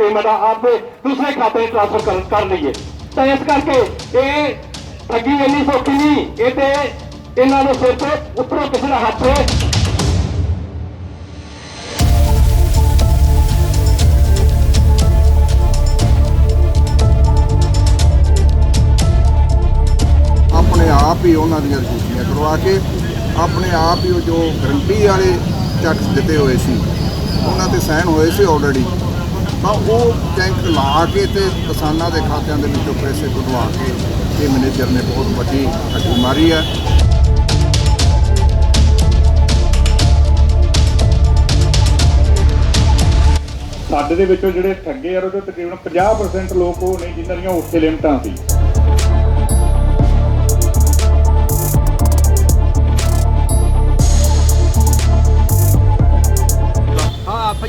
Payment ਆਪਦੇ ਦੂਸਰੇ ਖਾਤੇ ਟ੍ਰਾਂਸਫਰ ਕਰ ਲਈਏ। ਤਾਂ ਇਸ ਕਰਕੇ ਇਹ ਠੱਗੀ ਇੰਨੀ ਸੌਖੀ ਨਹੀਂ, ਇਹ ਤੇ ਇਹਨਾਂ ਦੇ ਸਿਰ ਤੇ ਉੱਪਰੋਂ ਕਿਸੇ ਦਾ ਹੱਥ ਹੈ। ਆਪਣੇ ਆਪ ਹੀ ਉਹਨਾਂ ਦੀਆਂ ਰਜਿਸਟਰੀਆਂ ਕਰਵਾ ਕੇ, ਆਪਣੇ ਆਪ ਹੀ ਉਹ ਜੋ ਗਰੰਟੀ ਵਾਲੇ ਚੈਕਸ ਦਿੱਤੇ ਹੋਏ ਸੀ, ਉਹਨਾਂ ਤੇ ਸਾਈਨ ਹੋਏ ਸੀ ਆਲਰੇਡੀ ਤਾਂ ਉਹ ਟੈਂਕ ਲਾ ਕੇ ਤੇ ਕਿਸਾਨਾਂ ਦੇ ਖਾਤਿਆਂ ਦੇ ਵਿੱਚੋਂ ਪੈਸੇ ਕਢਵਾ ਕੇ ਇਹ ਮੈਨੇਜਰ ਨੇ ਬਹੁਤ ਵੱਡੀ ਠੱਗੀ ਮਾਰੀ ਹੈ। ਸਾਡੇ ਦੇ ਵਿੱਚੋਂ ਜਿਹੜੇ ਠੱਗੇ ਆ, ਉਹਦੇ ਤਕਰੀਬਨ 50% ਲੋਕ ਉਹ ਨੇ ਜਿਨ੍ਹਾਂ ਦੀਆਂ ਉੱਥੇ ਲਿਮਟਾਂ ਸੀ।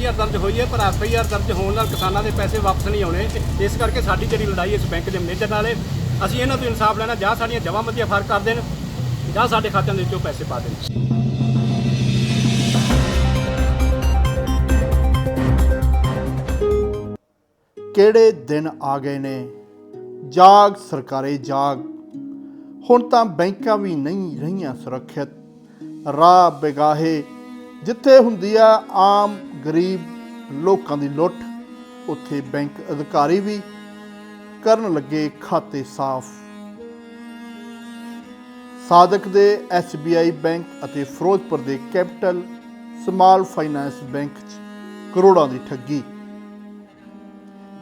ਆਰ ਦਰਜ ਹੋਈ ਹੈ, ਪਰ ਐਫ ਆਈ ਆਰ ਦਰਜ ਹੋਣ ਨਾਲ ਕਿਸਾਨਾਂ ਦੇ ਪੈਸੇ ਵਾਪਸ ਨਹੀਂ ਆਉਣੇ। ਇਸ ਕਰਕੇ ਸਾਡੀ ਜਿਹੜੀ ਲੜਾਈ ਇਸ ਬੈਂਕ ਦੇ ਮੈਨੇਜਰ ਨਾਲ ਹੈ। ਅਸੀਂ ਇਹਨਾਂ ਤੋਂ ਇਨਸਾਫ ਲੈਣਾ, ਜਾਂ ਸਾਡੀਆਂ ਜਮਾਬੰਦੀਆਂ ਫ਼ਰਕ ਕਰ ਦੇਣ, ਜਾਂ ਸਾਡੇ ਖਾਤਿਆਂ ਦੇ ਵਿੱਚੋਂ ਪੈਸੇ ਪਾ ਦੇਣ। ਕਿਹੜੇ ਦਿਨ ਆ ਗਏ ਨੇ? ਜਾਗ, ਸਰਕਾਰੇ ਜਾਗ। ਹੁਣ ਤਾਂ ਬੈਂਕਾਂ ਵੀ ਨਹੀਂ ਰਹੀਆਂ ਸੁਰੱਖਿਅਤ। ਰਾਹ ਬੇਗਾਹੇ ਜਿੱਥੇ ਹੁੰਦੀ ਆ ਆਮ ਗਰੀਬ ਲੋਕਾਂ ਦੀ ਲੁੱਟ, ਉੱਥੇ ਬੈਂਕ ਅਧਿਕਾਰੀ ਵੀ ਕਰਨ ਲੱਗੇ ਖਾਤੇ ਸਾਫ਼। ਸਾਦਕ ਦੇ SBI ਬੈਂਕ ਅਤੇ ਫਿਰੋਜ਼ਪੁਰ ਦੇ ਕੈਪੀਟਲ ਸਮਾਲ ਫਾਈਨਾਂਸ ਬੈਂਕ 'ਚ ਕਰੋੜਾਂ ਦੀ ਠੱਗੀ।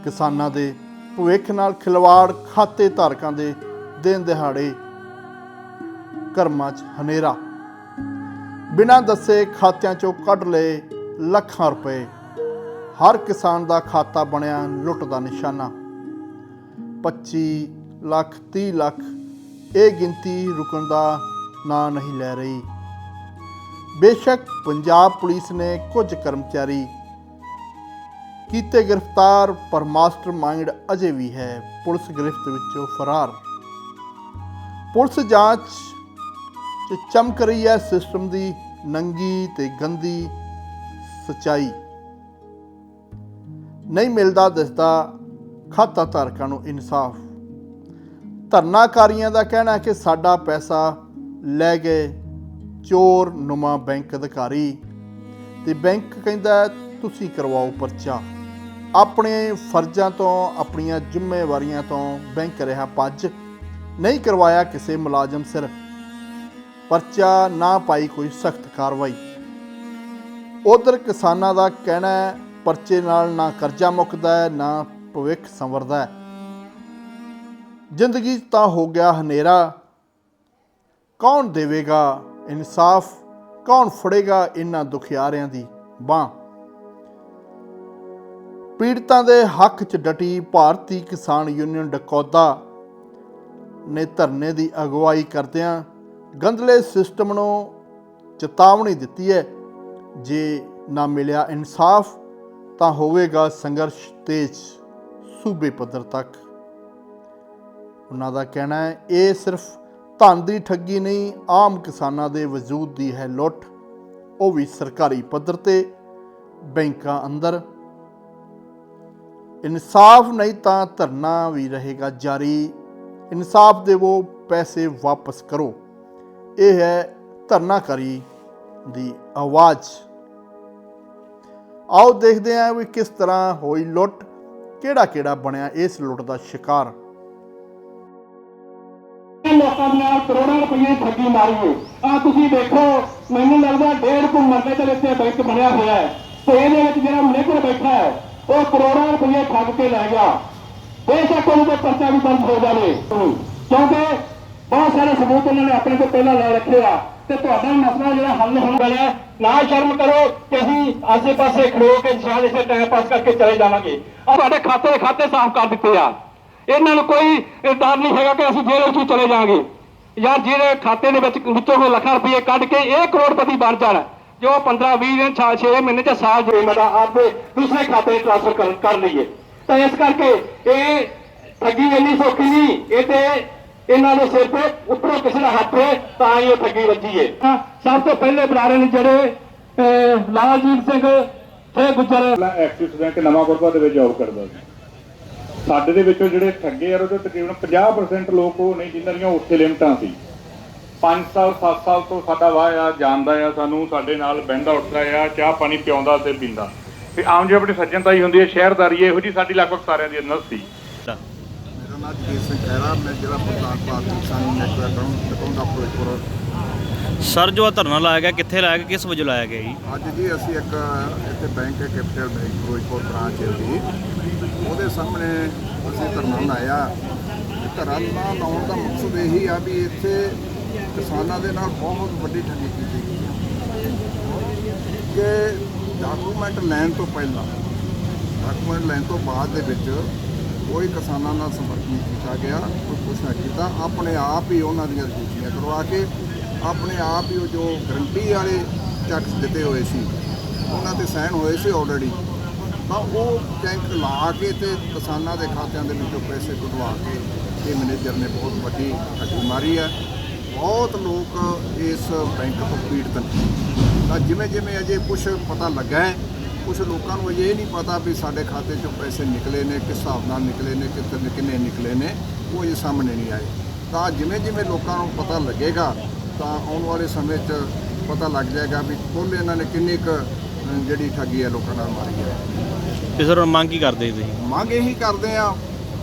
ਕਿਸਾਨਾਂ ਦੇ ਭਵਿੱਖ ਨਾਲ ਖਿਲਵਾੜ ਖਾਤੇ ਧਾਰਕਾਂ ਦੇ ਦਿਨ ਦਿਹਾੜੇ ਕਰਮਾਂ 'ਚ ਹਨੇਰਾ। ਬਿਨਾਂ ਦੱਸੇ ਖਾਤਿਆਂ 'ਚੋਂ ਕੱਢ ਲਏ ਲੱਖਾਂ ਰੁਪਏ। ਹਰ ਕਿਸਾਨ ਦਾ ਖਾਤਾ ਬਣਿਆ ਲੁੱਟ ਦਾ ਨਿਸ਼ਾਨਾ। 25 ਲੱਖ 30 ਲੱਖ, ਇਹ ਗਿਣਤੀ ਰੁਕਣ ਦਾ ਨਾਂ ਨਹੀਂ ਲੈ ਰਹੀ। ਬੇਸ਼ੱਕ ਪੰਜਾਬ ਪੁਲਿਸ ਨੇ ਕੁਝ ਕਰਮਚਾਰੀ ਕੀਤੇ ਗ੍ਰਿਫਤਾਰ, ਪਰ ਮਾਸਟਰਮਾਈਂਡ ਅਜੇ ਵੀ ਹੈ ਪੁਲਿਸ ਗ੍ਰਿਫਤ ਵਿੱਚੋਂ ਫਰਾਰ। ਪੁਲਿਸ ਜਾਂਚ ਚਮਕ ਰਹੀ ਹੈ ਸਿਸਟਮ ਦੀ ਨੰਗੀ ਤੇ ਗੰਦੀ ਸਚਾਈ। ਨਹੀਂ ਮਿਲਦਾ ਦਿਸਦਾ ਖਾਤਾ ਧਾਰਕਾਂ ਨੂੰ ਇਨਸਾਫ। ਧਰਨਾਕਾਰੀਆਂ ਦਾ ਕਹਿਣਾ ਹੈ ਕਿ ਸਾਡਾ ਪੈਸਾ ਲੈ ਗਏ ਚੋਰ ਨੁਮਾ ਬੈਂਕ ਅਧਿਕਾਰੀ ਤੇ ਬੈਂਕ ਕਹਿੰਦਾ ਤੁਸੀਂ ਕਰਵਾਓ ਪਰਚਾ। ਆਪਣੇ ਫਰਜ਼ਾਂ ਤੋਂ, ਆਪਣੀਆਂ ਜ਼ਿੰਮੇਵਾਰੀਆਂ ਤੋਂ ਬੈਂਕ ਰਿਹਾ ਭੱਜ। ਨਹੀਂ ਕਰਵਾਇਆ ਕਿਸੇ ਮੁਲਾਜ਼ਮ ਸਿਰ। ਪਰਚਾ ਨਾ ਪਾਈ ਕੋਈ ਸਖਤ ਕਾਰਵਾਈ। ਉਧਰ ਕਿਸਾਨਾਂ ਦਾ ਕਹਿਣਾ ਹੈ, ਪਰਚੇ ਨਾਲ ਨਾ ਕਰਜ਼ਾ ਮੁੱਕਦਾ ਹੈ, ਨਾ ਭਵਿੱਖ ਸੰਵਰਦਾ ਹੈ। ਜ਼ਿੰਦਗੀ 'ਚ ਤਾਂ ਹੋ ਗਿਆ ਹਨੇਰਾ। ਕੌਣ ਦੇਵੇਗਾ ਇਨਸਾਫ? ਕੌਣ ਫੜੇਗਾ ਇਹਨਾਂ ਦੁਖਿਆਰਿਆਂ ਦੀ ਬਾਹ? ਪੀੜਤਾਂ ਦੇ ਹੱਕ 'ਚ ਡਟੀ ਭਾਰਤੀ ਕਿਸਾਨ ਯੂਨੀਅਨ ਡਕੌਦਾ ਨੇ ਧਰਨੇ ਦੀ ਅਗਵਾਈ ਕਰਦਿਆਂ ਗੰਧਲੇ ਸਿਸਟਮ ਨੂੰ ਚੇਤਾਵਨੀ ਦਿੱਤੀ ਹੈ, ਜੇ ਨਾ ਮਿਲਿਆ ਇਨਸਾਫ, ਤਾਂ ਹੋਵੇਗਾ ਸੰਘਰਸ਼ ਤੇਜ਼ ਸੂਬੇ ਪੱਧਰ ਤੱਕ। ਉਹਨਾਂ ਦਾ ਕਹਿਣਾ ਹੈ, ਇਹ ਸਿਰਫ ਧਨ ਦੀ ਠੱਗੀ ਨਹੀਂ, ਆਮ ਕਿਸਾਨਾਂ ਦੇ ਵਜੂਦ ਦੀ ਹੈ ਲੁੱਟ। ਉਹ ਵੀ ਸਰਕਾਰੀ ਪੱਧਰ ਤੇ, ਬੈਂਕਾਂ ਅੰਦਰ। ਇਨਸਾਫ ਨਹੀਂ ਤਾਂ ਧਰਨਾ ਵੀ ਰਹੇਗਾ ਜਾਰੀ। ਇਨਸਾਫ ਦੇਵੋ, ਪੈਸੇ ਵਾਪਸ ਕਰੋ। ਇਹ ਹੈ ਧਰਨਾਕਾਰੀ ਦੀ ਆਵਾਜ਼। ਆਓ ਦੇਖਦੇ ਹਾਂ ਵੀ ਕਿਸ ਤਰ੍ਹਾਂ ਹੋਈ ਲੁੱਟ ਕਿਹੜਾ ਕਿਹੜਾ ਬਣਿਆ ਇਸ ਲੁੱਟ ਦਾ ਸ਼ਿਕਾਰ। ਲੋਕਾਂ ਦੀਆਂ ਕਰੋੜਾਂ ਰੁਪਏ ਠੱਗੀ ਮਾਰੀ ਆ ਤੁਸੀਂ ਦੇਖੋ, ਮੈਨੂੰ ਲੱਗਦਾ ਡੇਢ ਕੁ ਮਰਲੇ ਦੇ ਵਿੱਚ ਬੈਂਕ ਬਣਿਆ ਹੋਇਆ ਹੈ। ਤੇ ਇਹਦੇ ਵਿੱਚ ਜਿਹੜਾ ਮੈਨੇਜਰ ਬੈਠਾ ਹੈ, ਉਹ ਕਰੋੜਾਂ ਰੁਪਏ ਠੱਗ ਕੇ ਲੈ ਗਿਆ। ਬੇਸ਼ੱਕ ਉਹਨੂੰ ਪਰਚਾ ਵੀ ਦਰਜ ਹੋ ਜਾਵੇ। ਕਿਉਂਕਿ ਬਹੁਤ ਸਾਰੇ ਸਬੂਤ ਉਹਨਾਂ ਨੇ ਆਪਣੇ ਕੋਲ ਪਹਿਲਾਂ ਲੈ ਰੱਖੇ ਆ। ਤੇ ਤੁਹਾਡਾ ਮਸਲਾ ਜਿਹੜਾ ਹੱਲ ਹੋਣ ਵਾਲਾ ਹੈ, ਨਾ ਸ਼ਰਮ ਕਰੋ ਕਿ ਅਸੀਂ ਆਸੇ-ਪਾਸੇ ਖੜੋ ਕੇ ਸ਼ਾਇਦ ਇਸੇ ਟਾਈਮ ਪਾਸ ਕਰਕੇ ਚਲੇ ਜਾਵਾਂਗੇ। ਆ ਤੁਹਾਡੇ ਖਾਤੇ ਦੇ ਖਾਤੇ ਸਾਫ਼ ਕਰ ਦਿੱਤੇ ਆ। ਇਹਨਾਂ ਨੂੰ ਕੋਈ ਡਰ ਨਹੀਂ ਹੈਗਾ ਕਿ ਅਸੀਂ ਜੇਲ੍ਹ ਵਿੱਚ ਚਲੇ ਜਾਵਾਂਗੇ। ਜਾਂ ਜਿਹੜੇ ਖਾਤੇ ਦੇ ਵਿੱਚ ਵਿੱਚੋਂ ਕੋਈ ਲੱਖਾਂ ਰੁਪਏ ਕੱਢ ਕੇ ਇਹ ਕਰੋੜਪਤੀ ਬਣ ਜਾਣ, ਜੋ 15 20 ਦਿਨ 6 ਮਹੀਨੇ ਚ ਸਾਲ ਜੋ ਮੇਰਾ ਆਪਦੇ ਦੂਸਰੇ ਖਾਤੇ 'ਚ ਟ੍ਰਾਂਸਫਰ ਕਰ ਕਰ ਲਈਏ। ਤਾਂ ਇਸ ਕਰਕੇ ਇਹ ਠੱਗੀ ਇੰਨੀ ਸੌਖੀ ਨਹੀਂ, ਇਹ ਤੇ ਇਹਨਾਂ ਦੇ ਸਿਰ ਤੇ ਉੱਪਰੋਂ ਕਿਸੇ ਦਾ ਹੱਥ ਹੈ ਤਾਂ ਹੀ ਉਹ ਠੱਗੀ ਵੱਜੀ ਹੈ ਹਾਂ, ਸਭ ਤੋਂ ਪਹਿਲੇ ਬੁਲਾਰੇ ਨੇ ਜਿਹੜੇ ਲਾਲਜੀਤ ਸਿੰਘ ਇਹ ਗੁੱਜਰ। ਬੈਂਕ ਨਵਾਂ ਗੁਰਪੁਰ ਦੇ ਵਿੱਚ ਜੌਬ ਕਰਦਾ ਸੀ। ਸਾਡੇ ਦੇ ਵਿੱਚੋਂ ਜਿਹੜੇ ਠੱਗੇ ਆ ਉਹਦੇ ਤਕਰੀਬਨ 50% ਲੋਕ ਉਹ ਨਹੀਂ ਜਿਨ੍ਹਾਂ ਦੀਆਂ ਉੱਥੇ ਲਿਮਟਾਂ ਸੀ। 5 ਸਾਲ 7 ਸਾਲ ਤੋਂ ਸਾਡਾ ਵਾਹ ਆ ਜਾਣਦਾ ਆ ਸਾਨੂੰ ਸਾਡੇ ਨਾਲ ਬਹਿੰਦਾ ਉੱਠਦਾ ਆ ਚਾਹ ਪਾਣੀ ਪਿਆਉਂਦਾ ਤੇ ਪੀਂਦਾ। ਤੇ ਆਮ ਜਿਹੀ ਆਪਣੀ ਸੱਜਣਤਾਈ ਹੁੰਦੀ ਹੈ ਸ਼ਹਿਰਦਾਰੀ ਇਹੋ ਜੀ ਸਾਡੀ ਲਗਭਗ ਸਾਰਿਆਂ ਦੀ ਅੰਦਰ ਸੀ। ਮੈਂ ਪ੍ਰਧਾਨ ਭਾਰਤੀ ਕਿਸਾਨ ਨੈਟਵਰਕ ਅਕਾਊਂਟ ਫਿਰੋਜ਼ਪੁਰ ਸਰ ਜੋ ਧਰਨਾ ਲਾਇਆ ਗਿਆ ਕਿੱਥੇ ਲਾਇਆ ਗਿਆ ਕਿਸ ਵਜੋਂ ਲਾਇਆ ਗਿਆ ਜੀ? ਅੱਜ ਜੀ ਅਸੀਂ ਇੱਕ ਇੱਥੇ ਬੈਂਕ ਹੈ ਕੈਪੀਟਲ ਬੈਂਕ ਫਿਰੋਜ਼ਪੁਰ ਬ੍ਰਾਂਚ ਹੈ ਜੀ। ਉਹਦੇ ਸਾਹਮਣੇ ਅਸੀਂ ਧਰਨਾ ਲਾਇਆ। ਧਰਨਾ ਲਾਉਣ ਦਾ ਮਕਸਦ ਇਹੀ ਆ ਵੀ ਇੱਥੇ ਕਿਸਾਨਾਂ ਦੇ ਨਾਲ ਬਹੁਤ ਵੱਡੀ ਠੱਗੀ ਕੀਤੀ ਗਈ ਹੈ। ਕਿ ਡਾਕੂਮੈਂਟ ਲੈਣ ਤੋਂ ਪਹਿਲਾਂ ਡਾਕੂਮੈਂਟ ਲੈਣ ਤੋਂ ਬਾਅਦ ਦੇ ਵਿੱਚ ਕੋਈ ਕਿਸਾਨਾਂ ਨਾਲ ਸੰਪਰਕ ਨਹੀਂ ਕੀਤਾ ਗਿਆ, ਕੋਈ ਕੁਛ ਨਾ ਕੀਤਾ। ਆਪਣੇ ਆਪ ਹੀ ਉਹਨਾਂ ਦੀਆਂ ਰਜਿਸਟਰੀਆਂ ਕਰਵਾ ਕੇ, ਆਪਣੇ ਆਪ ਹੀ ਉਹ ਜੋ ਗਰੰਟੀ ਵਾਲੇ ਟੈਕਸ ਦਿੱਤੇ ਹੋਏ ਸੀ, ਉਹਨਾਂ ਤੇ ਸਾਈਨ ਹੋਏ ਸੀ ਆਲਰੇਡੀ ਤਾਂ ਉਹ ਚੈੱਕ ਲਾ ਕੇ ਤੇ ਕਿਸਾਨਾਂ ਦੇ ਖਾਤਿਆਂ ਦੇ ਵਿੱਚੋਂ ਪੈਸੇ ਕਢਵਾ ਕੇ, ਇਹ ਮੈਨੇਜਰ ਨੇ ਬਹੁਤ ਵੱਡੀ ਠੱਗੀ ਮਾਰੀ ਹੈ। ਬਹੁਤ ਲੋਕ ਇਸ ਬੈਂਕ ਤੋਂ ਪੀੜਤ ਨੇ। ਤਾਂ ਜਿਵੇਂ ਜਿਵੇਂ ਅਜੇ ਕੁਝ ਪਤਾ ਲੱਗਾ ਹੈ ਕੁਝ ਲੋਕਾਂ ਨੂੰ ਅਜੇ ਇਹ ਨਹੀਂ ਪਤਾ ਵੀ ਸਾਡੇ ਖਾਤੇ 'ਚੋਂ ਪੈਸੇ ਨਿਕਲੇ ਨੇ ਕਿਸ ਹਿਸਾਬ ਨਾਲ ਨਿਕਲੇ ਨੇ ਕਿੱਥੇ ਕਿੰਨੇ ਨਿਕਲੇ ਨੇ ਉਹ ਅਜੇ ਸਾਹਮਣੇ ਨਹੀਂ ਆਏ। ਤਾਂ ਜਿਵੇਂ ਜਿਵੇਂ ਲੋਕਾਂ ਨੂੰ ਪਤਾ ਲੱਗੇਗਾ ਤਾਂ ਆਉਣ ਵਾਲੇ ਸਮੇਂ 'ਚ ਪਤਾ ਲੱਗ ਜਾਏਗਾ ਵੀ ਕੁੱਲ ਇਹਨਾਂ ਨੇ ਕਿੰਨੀ ਕੁ ਜਿਹੜੀ ਠੱਗੀ ਹੈ ਲੋਕਾਂ ਨਾਲ ਮਾਰੀ ਹੈ। ਤੇ ਸਰ ਮੰਗ ਕੀ ਕਰਦੇ ਤੁਸੀਂ? ਮੰਗ ਇਹੀ ਕਰਦੇ ਆ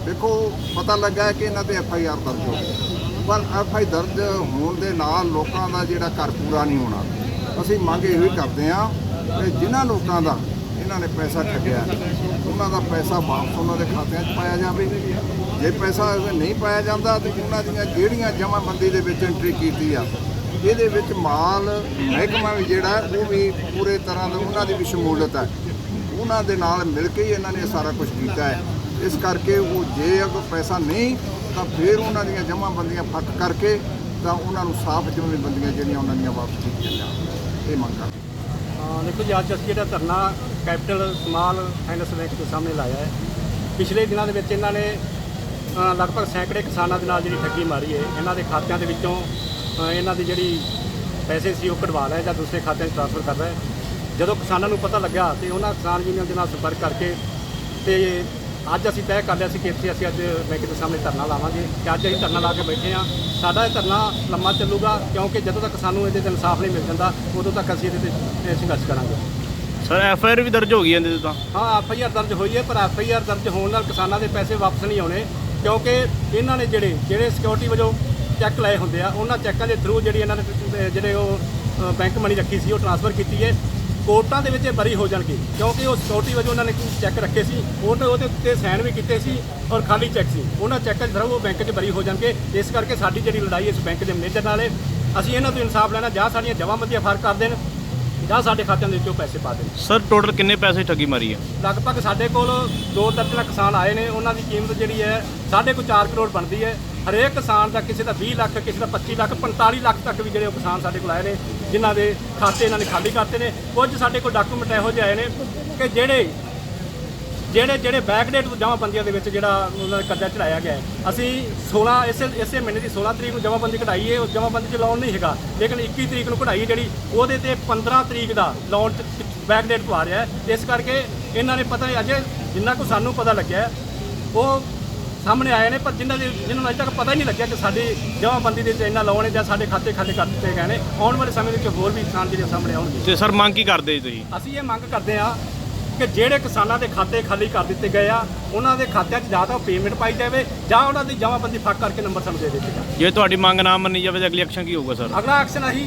ਦੇਖੋ ਪਤਾ ਲੱਗਾ ਕਿ ਇਹਨਾਂ ਤੇ ਐਫ ਆਈ ਆਰ ਦਰਜ ਹੋ ਗਈ। ਪਰ ਐਫ ਆਈ ਦਰਜ ਹੋਣ ਦੇ ਨਾਲ ਲੋਕਾਂ ਦਾ ਜਿਹੜਾ ਘਰ ਪੂਰਾ ਨਹੀਂ ਹੋਣਾ। ਅਸੀਂ ਮੰਗ ਇਹੋ ਹੀ ਕਰਦੇ ਆ ਕਿ ਜਿਨ੍ਹਾਂ ਲੋਕਾਂ ਦਾ ਜਿਨ੍ਹਾਂ ਨੇ ਪੈਸਾ ਠੱਗਿਆ, ਉਹਨਾਂ ਦਾ ਪੈਸਾ ਵਾਪਸ ਉਹਨਾਂ ਦੇ ਖਾਤਿਆਂ 'ਚ ਪਾਇਆ ਜਾਵੇ। ਜੇ ਪੈਸਾ ਨਹੀਂ ਪਾਇਆ ਜਾਂਦਾ ਤੇ ਉਹਨਾਂ ਦੀਆਂ ਜਿਹੜੀਆਂ ਜਮ੍ਹਾਂਬੰਦੀ ਦੇ ਵਿੱਚ ਐਂਟਰੀ ਕੀਤੀ ਆ, ਇਹਦੇ ਵਿੱਚ ਮਾਲ, ਮਹਿਕਮਾ ਵੀ ਜਿਹੜਾ, ਉਹ ਵੀ ਪੂਰੇ ਤਰ੍ਹਾਂ ਦਾ ਉਹਨਾਂ ਦੀ ਵੀ ਸ਼ਮੂਲੀਅਤ ਹੈ ਉਹਨਾਂ ਦੇ ਨਾਲ ਮਿਲ ਕੇ ਹੀ ਇਹਨਾਂ ਨੇ ਸਾਰਾ ਕੁਝ ਕੀਤਾ ਹੈ। ਇਸ ਕਰਕੇ ਉਹ ਜੇ ਅਗਰ ਪੈਸਾ ਨਹੀਂ, ਤਾਂ ਫਿਰ ਉਹਨਾਂ ਦੀਆਂ ਜਮ੍ਹਾਂਬੰਦੀਆਂ ਫੱਕ ਕਰਕੇ ਤਾਂ ਉਹਨਾਂ ਨੂੰ ਸਾਫ਼ ਜਮ੍ਹਾਂਬੰਦੀਆਂ ਜਿਹੜੀਆਂ ਉਹਨਾਂ ਦੀਆਂ ਵਾਪਸ ਕੀਤੀਆਂ ਜਾਣ। ਇਹ ਮੰਗ ਕਰਦੇ ਦੇਖੋ ਜੀ, ਅੱਜ ਅਸੀਂ ਜਿਹੜਾ ਧਰਨਾ ਕੈਪੀਟਲ ਸਮਾਲ ਫਾਈਨੈਂਸ ਬੈਂਕ ਦੇ ਸਾਹਮਣੇ ਲਾਇਆ ਹੈ। ਪਿਛਲੇ ਦਿਨਾਂ ਦੇ ਵਿੱਚ ਇਹਨਾਂ ਨੇ ਲਗਭਗ ਸੈਂਕੜੇ ਕਿਸਾਨਾਂ ਦੇ ਨਾਲ ਜਿਹੜੀ ਠੱਗੀ ਮਾਰੀ ਹੈ। ਇਹਨਾਂ ਦੇ ਖਾਤਿਆਂ ਦੇ ਵਿੱਚੋਂ ਇਹਨਾਂ ਦੀ ਜਿਹੜੀ ਪੈਸੇ ਸੀ ਉਹ ਕਢਵਾ ਲਿਆ ਜਾਂ ਦੂਸਰੇ ਖਾਤਿਆਂ 'ਚ ਟ੍ਰਾਂਸਫਰ ਕਰ ਰਿਹਾ ਜਦੋਂ ਕਿਸਾਨਾਂ ਨੂੰ ਪਤਾ ਲੱਗਿਆ ਤੇ ਉਹਨਾਂ ਕਿਸਾਨ ਯੂਨੀਅਨ ਦੇ ਨਾਲ ਸੰਪਰਕ ਕਰਕੇ ਤੇ ਅੱਜ ਅਸੀਂ ਤੈਅ ਕਰ ਲਿਆ ਸੀ ਕਿ ਇੱਥੇ ਅਸੀਂ ਅੱਜ ਬੈਂਕ ਦੇ ਸਾਹਮਣੇ ਧਰਨਾ ਲਾਵਾਂਗੇ ਤੇ ਅੱਜ ਅਸੀਂ ਧਰਨਾ ਲਾ ਕੇ ਬੈਠੇ ਹਾਂ। ਸਾਡਾ ਇਹ ਧਰਨਾ ਲੰਮਾ ਚੱਲੂਗਾ ਕਿਉਂਕਿ ਜਦੋਂ ਤੱਕ ਸਾਨੂੰ ਇਹਦੇ ਤੇ ਇਨਸਾਫ ਨਹੀਂ ਮਿਲ ਜਾਂਦਾ ਉਦੋਂ ਤੱਕ ਅਸੀਂ ਇਹਦੇ ਤੇ ਸੰਘਰਸ਼ ਕਰਾਂਗੇ। ਸਰ ਐਫ ਆਈ ਆਰ ਵੀ ਦਰਜ ਹੋ ਗਈ ਇਹਦੇ ਤੇ ਹਾਂ ਐਫ ਆਈ ਆਰ ਦਰਜ ਹੋਈ ਹੈ ਪਰ ਐਫ ਆਈ ਆਰ ਦਰਜ ਹੋਣ ਨਾਲ ਕਿਸਾਨਾਂ ਦੇ ਪੈਸੇ ਵਾਪਸ ਨਹੀਂ ਆਉਣੇ ਕਿਉਂਕਿ ਇਹਨਾਂ ਨੇ ਜਿਹੜੇ ਜਿਹੜੇ ਸਿਕਿਉਰਿਟੀ ਵਜੋਂ ਚੈੱਕ ਲਏ ਹੁੰਦੇ ਆ ਉਹਨਾਂ ਚੈੱਕਾਂ ਦੇ ਥਰੂ ਜਿਹੜੀ ਇਹਨਾਂ ਨੇ ਜਿਹੜੇ ਉਹ ਬੈਂਕ ਮਨੀ ਰੱਖੀ ਸੀ ਉਹ ਟ੍ਰਾਂਸਫਰ ਕੀਤੀ ਹੈ। ਕੋਰਟਾਂ ਦੇ ਵਿੱਚ ਇਹ ਬਰੀ ਹੋ ਜਾਣਗੇ ਕਿਉਂਕਿ ਉਹ ਸਿਕਿਉਰਿਟੀ ਵਜੋਂ ਉਹਨਾਂ ਨੇ ਚੈੱਕ ਰੱਖੇ ਸੀ ਉਹ ਤੇ ਉਹਦੇ ਉੱਤੇ ਸਾਈਨ ਵੀ ਕੀਤੇ ਸੀ ਔਰ ਖਾਲੀ ਚੈੱਕ ਸੀ। ਉਹਨਾਂ ਚੈੱਕਾਂ ਦੇ ਥਰੂ ਉਹ ਬੈਂਕ 'ਚ ਬਰੀ ਹੋ ਜਾਣਗੇ ਇਸ ਕਰਕੇ ਸਾਡੀ ਜਿਹੜੀ ਲੜਾਈ ਇਸ ਬੈਂਕ ਦੇ ਮੈਨੇਜਰ ਨਾਲ ਹੈ। ਅਸੀਂ ਇਹਨਾਂ ਤੋਂ ਇਨਸਾਫ ਲੈਣਾ ਜਾਂ ਸਾਡੀਆਂ ਜਮਾਬੰਦੀਆਂ ਫ਼ਰਕ ਕਰ ਦੇਣ ਜਾਂ ਸਾਡੇ ਖਾਤਿਆਂ ਦੇ ਵਿੱਚੋਂ ਪੈਸੇ ਪਾ ਦੇਣ। ਸਰ ਟੋਟਲ ਕਿੰਨੇ ਪੈਸੇ ਠੱਗੀ ਮਾਰੀ ਹੈ? ਲਗਭਗ ਸਾਡੇ ਕੋਲ ਦੋ ਦਰਜਨ ਕਿਸਾਨ ਆਏ ਨੇ ਉਹਨਾਂ ਦੀ ਕੀਮਤ ਜਿਹੜੀ ਹੈ ਸਾਢੇ ਕੁ 4 ਕਰੋੜ ਬਣਦੀ ਹੈ। ਹਰੇਕ ਕਿਸਾਨ ਦਾ ਕਿਸੇ ਦਾ 20 ਲੱਖ, ਕਿਸੇ ਦਾ 25 ਲੱਖ 45 ਲੱਖ ਤੱਕ ਵੀ ਜਿਹੜੇ ਉਹ ਕਿਸਾਨ ਸਾਡੇ ਕੋਲ ਆਏ ਨੇ, ਜਿਨ੍ਹਾਂ ਦੇ ਖਾਤੇ ਇਹਨਾਂ ਨੇ ਖਾਲੀ ਕਰਤੇ ਨੇ। ਕੁਝ ਸਾਡੇ ਕੋਲ ਡਾਕੂਮੈਂਟ ਇਹੋ ਜਿਹੇ ਆਏ ਨੇ ਕਿ ਜਿਹੜੇ ਜਿਹੜੇ ਜਿਹੜੇ ਬੈਕਡੇਟ ਤੋਂ ਜਮ੍ਹਾਂਬੰਦੀਆਂ ਦੇ ਵਿੱਚ ਜਿਹੜਾ ਉਹਨਾਂ ਦਾ ਕਰਜ਼ਾ ਚੜਾਇਆ ਗਿਆ ਅਸੀਂ 16 ਇਸੇ ਇਸੇ ਮਹੀਨੇ ਦੀ 16 ਤਰੀਕ ਨੂੰ ਜਮ੍ਹਾਂਬੰਦੀ ਕਢਾਈ ਹੈ, ਉਹ ਜਮ੍ਹਾਂਬੰਦੀ 'ਚ ਲੋਨ ਨਹੀਂ ਹੈਗਾ। ਲੇਕਿਨ 21 ਤਰੀਕ ਨੂੰ ਕਢਾਈ ਹੈ ਜਿਹੜੀ, ਉਹਦੇ ਤੇ 15 ਤਰੀਕ ਦਾ ਲੋਨ ਬੈਕਡੇਟ ਤੋਂ ਆ ਰਿਹਾ ਇਸ ਕਰਕੇ ਇਹਨਾਂ ਨੇ ਪਤਾ ਨਹੀਂ ਅਜੇ ਜਿੰਨਾ ਕੁ ਸਾਨੂੰ ਪਤਾ ਲੱਗਿਆ ਉਹ ਸਾਹਮਣੇ ਆਏ ਨੇ ਪਰ ਜਿਨ੍ਹਾਂ ਦੇ ਜਿਨ੍ਹਾਂ ਨੂੰ ਅਜੇ ਤੱਕ ਪਤਾ ਹੀ ਨਹੀਂ ਲੱਗਿਆ ਕਿ ਸਾਡੀ ਜਮ੍ਹਾਂਬੰਦੀ ਦੇ ਵਿੱਚ ਇੰਨਾ ਲੋਨ ਹੈ ਜਾਂ ਸਾਡੇ ਖਾਤੇ ਖਾਲੀ ਕਰ ਦਿੱਤੇ ਗਏ ਨੇ। ਆਉਣ ਵਾਲੇ ਸਮੇਂ ਦੇ ਵਿੱਚ ਹੋਰ ਵੀ ਕਿਸਾਨ ਜਿਹੜੇ ਸਾਹਮਣੇ ਆਉਣਗੇ। ਤੇ ਸਰ ਮੰਗ ਕੀ ਕਰਦੇ ਜੀ ਤੁਸੀਂ? ਅਸੀਂ ਇਹ ਮੰਗ ਕਰਦੇ ਆ ਕਿ ਜਿਹੜੇ ਕਿਸਾਨਾਂ ਦੇ ਖਾਤੇ ਖਾਲੀ ਕਰ ਦਿੱਤੇ ਗਏ ਆ ਉਹਨਾਂ ਦੇ ਖਾਤਿਆਂ 'ਚ ਜਾਂ ਤਾਂ ਪੇਮੈਂਟ ਪਾਈ ਜਾਵੇ ਜਾਂ ਉਹਨਾਂ ਦੀ ਜਮ੍ਹਾਂਬੰਦੀ ਫੱਕ ਕਰਕੇ ਨੰਬਰ ਸਾਨੂੰ ਦੇ ਦਿੱਤੇ ਜਾਣ। ਜੇ ਤੁਹਾਡੀ ਮੰਗ ਨਾ ਮੰਨੀ ਜਾਵੇ ਤਾਂ ਅਗਲੀ ਐਕਸ਼ਨ ਕੀ ਹੋਊਗਾ ਸਰ? ਅਗਲਾ ਐਕਸ਼ਨ ਅਸੀਂ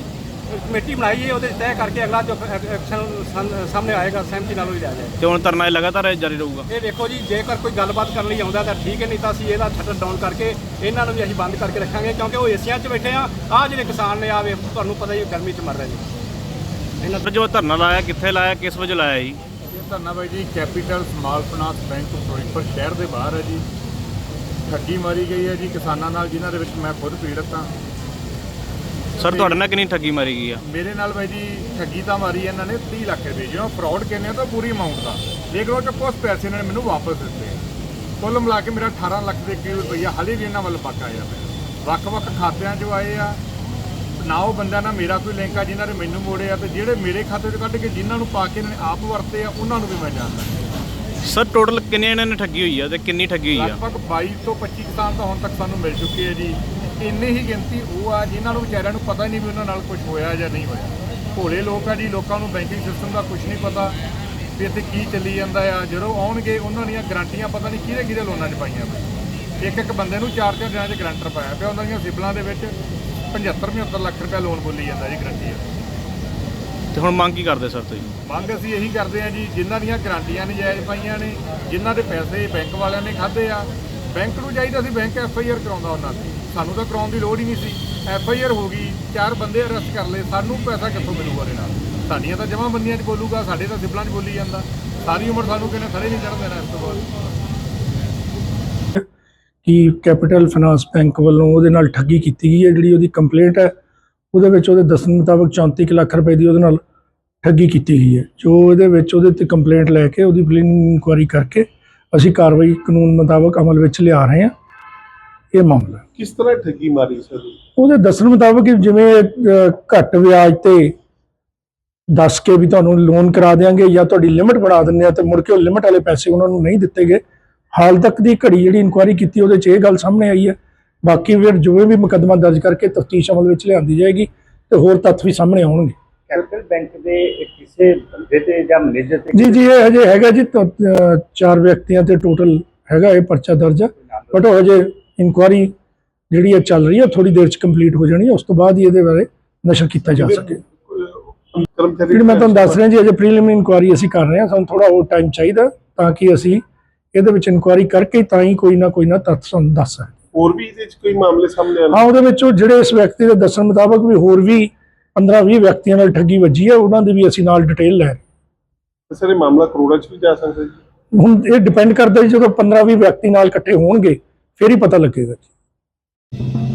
ਕਮੇਟੀ ਬਣਾਈ ਹੈ ਉਹਦੇ ਤੈਅ ਕਰਕੇ ਅਗਲਾ ਜੋ ਐਕਸ਼ਨ ਸਾਹਮਣੇ ਆਏਗਾ ਸਹਿਮਤੀ ਨਾਲ ਹੀ ਲਿਆ ਜਾਏ ਤੇ ਹੁਣ ਧਰਨਾ ਇਹ ਲਗਾਤਾਰ ਜਾਰੀ ਰਹੂਗਾ? ਇਹ ਵੇਖੋ ਜੀ ਜੇਕਰ ਕੋਈ ਗੱਲਬਾਤ ਕਰਨ ਲਈ ਆਉਂਦਾ ਤਾਂ ਠੀਕ ਹੈ ਨਹੀਂ ਤਾਂ ਅਸੀਂ ਇਹਦਾ ਸ਼ਟਰ ਡਾਊਨ ਕਰਕੇ ਇਹਨਾਂ ਨੂੰ ਵੀ ਅਸੀਂ ਬੰਦ ਕਰਕੇ ਰੱਖਾਂਗੇ ਕਿਉਂਕਿ ਉਹ ਏਸੀਆਂ 'ਚ ਬੈਠੇ ਆ। ਆ ਜਿਹੜੇ ਕਿਸਾਨ ਨੇ ਆਵੇ ਤੁਹਾਨੂੰ ਪਤਾ ਹੀ ਹੈ, ਗਰਮੀ 'ਚ ਮਰ ਰਹੇ ਨੇ। ਇਹਨਾਂ ਸਰ ਜੋ ਧਰਨਾ ਲਾਇਆ ਕਿੱਥੇ ਲਾਇਆ ਕਿਸ ਵਜੋਂ ਲਾਇਆ ਜੀ? ਇਹ ਧਰਨਾ ਬਾਈ ਜੀ Capital Small Finance Bank Firozpur ਸ਼ਹਿਰ ਦੇ ਬਾਹਰ ਹੈ ਜੀ। ਠੱਗੀ ਮਾਰੀ ਗਈ ਹੈ ਜੀ ਕਿਸਾਨਾਂ ਨਾਲ ਜਿਨ੍ਹਾਂ ਦੇ ਵਿੱਚ ਮੈਂ ਖੁਦ ਪੀੜਤ ਹਾਂ। ਸਰ ਤੁਹਾਡੇ ਨਾਲ ਕਿੰਨੀ ਠੱਗੀ ਮਾਰੀ ਗਈ ਆ? ਮੇਰੇ ਨਾਲ ਬਾਈ ਜੀ ਠੱਗੀ ਤਾਂ ਮਾਰੀ ਇਹਨਾਂ ਨੇ 30 ਲੱਖ ਰੁਪਏ। ਜਿਵੇਂ ਫਰਾਡ ਕਹਿੰਦੇ ਆ ਤਾਂ ਪੂਰੀ ਅਮਾਉਂਟ ਦਾ। ਲੇਕਿਨ ਉਹ ਚ ਕੁਝ ਪੈਸੇ ਇਹਨਾਂ ਨੇ ਮੈਨੂੰ ਵਾਪਸ ਦਿੱਤੇ। ਕੁੱਲ ਮਿਲਾ ਕੇ ਮੇਰਾ 18 ਲੱਖ ਦੇ ਕਰੀਬ ਰੁਪਈਆ ਹਾਲੇ ਵੀ ਇਹਨਾਂ ਵੱਲ ਪੱਕ ਆਇਆ ਪਿਆ। ਵੱਖ-ਵੱਖ ਖਾਤਿਆਂ 'ਚੋਂ ਆਏ ਆ। ਨਾ ਉਹ ਬੰਦਾ ਨਾ ਮੇਰਾ ਕੋਈ ਲਿੰਕ ਆ ਜਿਨ੍ਹਾਂ ਨੇ ਮੈਨੂੰ ਮੋੜਿਆ ਤੇ ਜਿਹੜੇ ਮੇਰੇ ਖਾਤੇ 'ਚ ਕੱਢ ਕੇ ਜਿਨ੍ਹਾਂ ਨੂੰ ਪਾ ਕੇ ਇਹਨਾਂ ਨੇ ਆਪ ਵਰਤੇ ਆ ਉਹਨਾਂ ਨੂੰ ਵੀ ਮੈਂ ਜਾਣਦਾ। ਸਰ ਟੋਟਲ ਕਿੰਨੇ ਇਹਨਾਂ ਨੇ ਠੱਗੀ ਹੋਈ ਆ ਤੇ ਕਿੰਨੀ ਠੱਗੀ ਹੋਈ ਆ? ਲਗਭਗ 22 ਤੋਂ 25 ਕਿਸਾਨ ਤਾਂ ਹੁਣ ਤੱਕ ਸਾਨੂੰ ਮਿਲ ਚੁੱਕੇ ਆ ਜੀ। ਇੰਨੀ ਹੀ ਗਿਣਤੀ ਉਹ ਆ ਜਿਨ੍ਹਾਂ ਨੂੰ ਵਿਚਾਰਿਆਂ ਨੂੰ ਪਤਾ ਹੀ ਨਹੀਂ ਵੀ ਉਹਨਾਂ ਨਾਲ ਕੁਝ ਹੋਇਆ ਜਾਂ ਨਹੀਂ ਹੋਇਆ। ਭੋਲੇ ਲੋਕ ਆ ਜੀ ਲੋਕਾਂ ਨੂੰ ਬੈਂਕਿੰਗ ਸਿਸਟਮ ਦਾ ਕੁਝ ਨਹੀਂ ਪਤਾ ਵੀ ਇੱਥੇ ਕੀ ਚੱਲੀ ਜਾਂਦਾ ਆ। ਜਦੋਂ ਆਉਣਗੇ ਉਹਨਾਂ ਦੀਆਂ ਗਰੰਟੀਆਂ ਪਤਾ ਨਹੀਂ ਕਿਹਦੇ ਕਿਹਦੇ ਲੋਨਾਂ 'ਚ ਪਾਈਆਂ ਪਈਆਂ ਇੱਕ ਇੱਕ ਬੰਦੇ ਨੂੰ ਚਾਰ ਚਾਰ ਦਿਨਾਂ 'ਚ ਗਰੰਟਰ ਪਾਇਆ ਪਿਆ ਉਹਨਾਂ ਦੀਆਂ ਸਿਬਲਾਂ ਦੇ ਵਿੱਚ। 75 75 ਲੱਖ ਰੁਪਏ ਲੋਨ ਬੋਲੀ ਜਾਂਦਾ ਜੀ ਗਰੰਟੀ ਆ। ਤੇ ਹੁਣ ਮੰਗ ਕੀ ਕਰਦੇ ਸਰ ਤੁਸੀਂ? ਮੰਗ ਅਸੀਂ ਇਹੀ ਕਰਦੇ ਹਾਂ ਜੀ ਜਿਨ੍ਹਾਂ ਦੀਆਂ ਗਰੰਟੀਆਂ ਨਜਾਇਜ਼ ਪਾਈਆਂ ਨੇ ਜਿਨ੍ਹਾਂ ਦੇ ਪੈਸੇ ਬੈਂਕ ਵਾਲਿਆਂ ਨੇ ਖਾਦੇ ਆ। ਬੈਂਕ ਨੂੰ ਚਾਹੀਦਾ ਸੀ ਬੈਂਕ ਐਫ ਆਈ ਆਰ ਕਰਾਉਂਦਾ ਉਹਨਾਂ ਦੀ ਸਾਨੂੰ ਤਾਂ ਕਰਾਉਣ ਦੀ ਲੋੜ ਹੀ ਨਹੀਂ ਸੀ। ਐਫ ਆਈ ਆਰ ਹੋ ਗਈ, ਚਾਰ ਬੰਦੇ ਅਰੈਸਟ ਕਰ ਲਏ, ਸਾਨੂੰ ਪੈਸਾ ਕਿੱਥੋਂ ਮਿਲੂਗਾ ਇਹਦੇ ਨਾਲ? ਸਾਡੀਆਂ ਤਾਂ ਜਮਾਂ ਬੰਦੀਆਂ 'ਚ ਬੋਲੂਗਾ, ਸਾਡੇ ਤਾਂ ਸਿਬਲਾਂ 'ਚ ਬੋਲੀ ਜਾਂਦਾ। ਸਾਰੀ ਉਮਰ ਸਾਨੂੰ ਕਿਹਨੇ ਖੜੇ ਨਹੀਂ ਚੜ੍ਹ ਦੇਣਾ ਇਸ ਤੋਂ ਬਾਅਦ। ਕਿ ਕੈਪੀਟਲ ਫਾਈਨਾਂਸ ਬੈਂਕ ਵੱਲੋਂ ਉਹਦੇ ਨਾਲ ਠੱਗੀ ਕੀਤੀ ਗਈ ਹੈ, ਜਿਹੜੀ ਉਹਦੀ ਕੰਪਲੇਂਟ ਹੈ, ਉਹਦੇ ਵਿੱਚ ਉਹਦੇ ਦੱਸਣ ਮੁਤਾਬਕ 34 ਕੁ ਲੱਖ ਰੁਪਏ ਦੀ ਉਹਦੇ ਨਾਲ ਠੱਗੀ ਕੀਤੀ ਗਈ ਹੈ। ਜੋ ਇਹਦੇ ਵਿੱਚ ਉਹਦੇ ਤੇ ਕੰਪਲੇਂਟ ਲੈ ਕੇ ਉਹਦੀ ਪ੍ਰੀਲਿਮਿਨਰੀ ਇਨਕੁਆਇਰੀ ਕਰਕੇ ਅਸੀਂ ਕਾਰਵਾਈ ਕਾਨੂੰਨ ਮੁਤਾਬਕ ਅਮਲ ਵਿੱਚ ਲਿਆ ਰਹੇ ਹਾਂ। ਇਹ ਮਾਮਲਾ। ਕਿਸ ਤਰ੍ਹਾਂ ਠੱਗੀ ਮਾਰੀ ਸਰ? ਉਹਦੇ ਦੱਸਣ ਮੁਤਾਬਕ ਜਿਵੇਂ ਘੱਟ ਵਿਆਜ ਤੇ ਦੱਸ ਕੇ ਵੀ ਤੁਹਾਨੂੰ ਲੋਨ ਕਰਾ ਦੇਾਂਗੇ ਜਾਂ ਤੁਹਾਡੀ ਲਿਮਟ ਬਣਾ ਦਿੰਦੇ ਆ ਤੇ ਮੁੜ ਕੇ ਉਹ ਲਿਮਟ ਵਾਲੇ ਪੈਸੇ ਉਹਨਾਂ ਨੂੰ ਨਹੀਂ ਦਿੱਤੇ ਗਏ। ਹਾਲ ਤੱਕ ਦੀ ਘੜੀ ਜਿਹੜੀ ਇਨਕੁਆਇਰੀ ਕੀਤੀ ਉਹਦੇ 'ਚ ਇਹ ਗੱਲ ਸਾਹਮਣੇ ਆਈ ਹੈ। ਬਾਕੀ ਫਿਰ ਜਿਵੇਂ ਵੀ ਮੁਕੱਦਮਾ ਦਰਜ ਕਰਕੇ ਤਫਤੀਸ਼ ਅਮਲ ਵਿੱਚ ਲਿਆਂਦੀ ਜਾਏਗੀ ਤੇ ਹੋਰ ਤੱਥ ਵੀ ਸਾਹਮਣੇ ਆਉਣਗੇ। ਕੈਪੀਟਲ ਬੈਂਕ ਦੇ ਕਿਸੇ ਬੰਦੇ ਤੇ ਜਾਂ ਮੈਨੇਜਰ ਤੇ ਜੀ ਜੀ ਇਹ ਹਜੇ ਹੈਗਾ ਜੀ ਚਾਰ ਵਿਅਕਤੀਆਂ ਤੇ ਟੋਟਲ ਹੈਗਾ ਇਹ ਪਰਚਾ ਦਰਜ ਬਟ ਉਹ ਹਜੇ ਇਨਕੁਆਇਰੀ ਜਿਹੜੀ ਹੈ ਚੱਲ ਰਹੀ ਹੈ ਥੋੜੀ ਦੇਰ ਚ ਕੰਪਲੀਟ ਹੋ ਜਾਣੀ ਹੈ ਉਸ ਤੋਂ ਬਾਅਦ ਹੀ ਇਹਦੇ ਬਾਰੇ ਨਸ਼ਰ ਕੀਤਾ ਜਾ ਸਕੇ। ਕਰਮਚਾਰੀ ਜਿਹੜੀ ਮੈਂ ਤੁਹਾਨੂੰ ਦੱਸ ਰਿਹਾ ਜੀ ਅਜੇ ਪ੍ਰੀਲਿਮਿਨਰੀ ਇਨਕੁਆਇਰੀ ਅਸੀਂ ਕਰ ਰਹੇ ਹਾਂ ਸਾਨੂੰ ਥੋੜਾ ਹੋਰ ਟਾਈਮ ਚਾਹੀਦਾ ਤਾਂ ਕਿ ਅਸੀਂ ਇਹਦੇ ਵਿੱਚ ਇਨਕੁਆਇਰੀ ਕਰਕੇ ਤਾਂ ਹੀ ਕੋਈ ਨਾ ਕੋਈ ਨਾ ਤੱਥ ਸਾਨੂੰ ਦੱਸ ਸਕਦੇ ਹੋਰ ਵੀ ਇਹਦੇ ਚ ਕੋਈ ਮਾਮਲੇ ਸਾਹਮਣੇ ਆਏ ਹਾਂ ਉਹਦੇ ਵਿੱਚ ਉਹ ਜਿਹੜੇ ਇਸ ਵਿਅਕਤੀ ਦੇ ਦੱਸਣ ਮੁਤਾਬਕ ਵੀ ਹੋਰ ਵੀ 15-20 ਵਿਅਕਤੀਆਂ ਨਾਲ ਠੱਗੀ ਵੱਜੀ ਹੈ ਉਹਨਾਂ ਦੀ ਵੀ ਅਸੀਂ ਨਾਲ ਡਿਟੇਲ ਲੈ ਰਹੇ ਹਾਂ। ਸਰ ਇਹ ਮਾਮਲਾ ਕਰੋੜਾਂ ਚ ਵੀ ਜਾ ਸਕਦਾ ਜੀ। ਹੁਣ ਇਹ ਡਿਪੈਂਡ ਕਰਦਾ ਜੀ ਜਦੋਂ 15-20 ਵਿਅਕਤੀ ਨਾਲ ਇਕੱਠੇ ਹੋਣਗੇ ਫਿਰ ਹੀ ਪਤਾ ਲੱਗੇਗਾ ਜੀ।